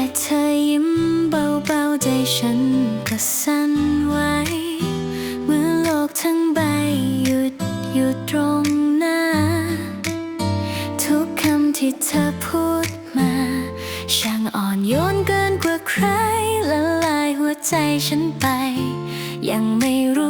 แค่เธอยิ้มเบาๆใจฉันก็สั่นไหวเมื่อโลกทั้งใบหยุดอยู่ตรงหน้า ทุกคำที่เธอพูดมา ช่างอ่อนโยนเกินกว่าใครละลายหัวใจฉันไป ยังไม่รู้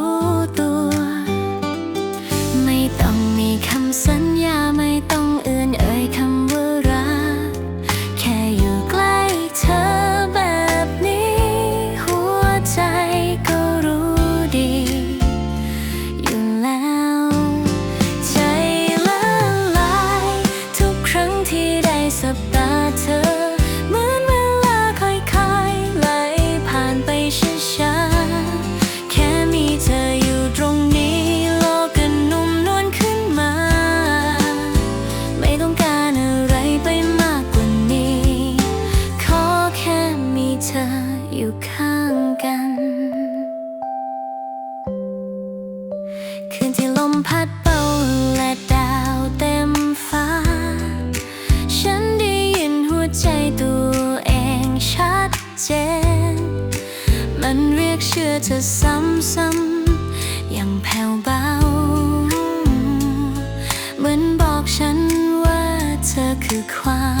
อยู่ข้างกัน คืนที่ลมพัดเบาและดาวเต็มฟ้า ฉันได้ยินหัวใจตัวเองชัดเจน มันเรียกเชื่อเธอซ้ำๆอย่างแผ่วเบา เหมือนบอกฉันว่าเธอคือความ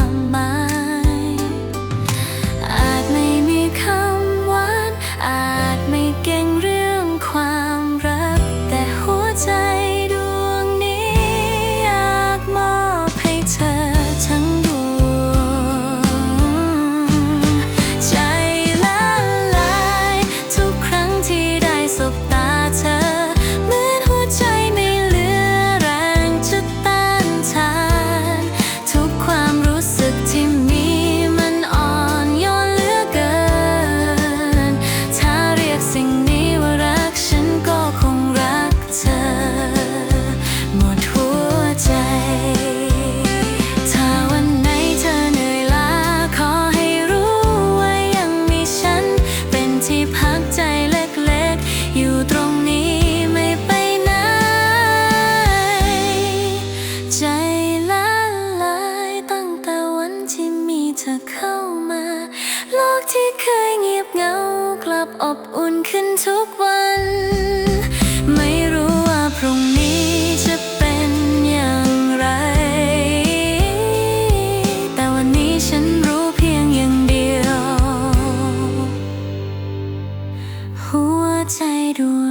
อบอุ่นขึ้นทุกวัน ไม่รู้ว่าพรุ่งนี้จะเป็นอย่างไร แต่วันนี้ฉันรู้เพียงอย่างเดียว หัวใจดวง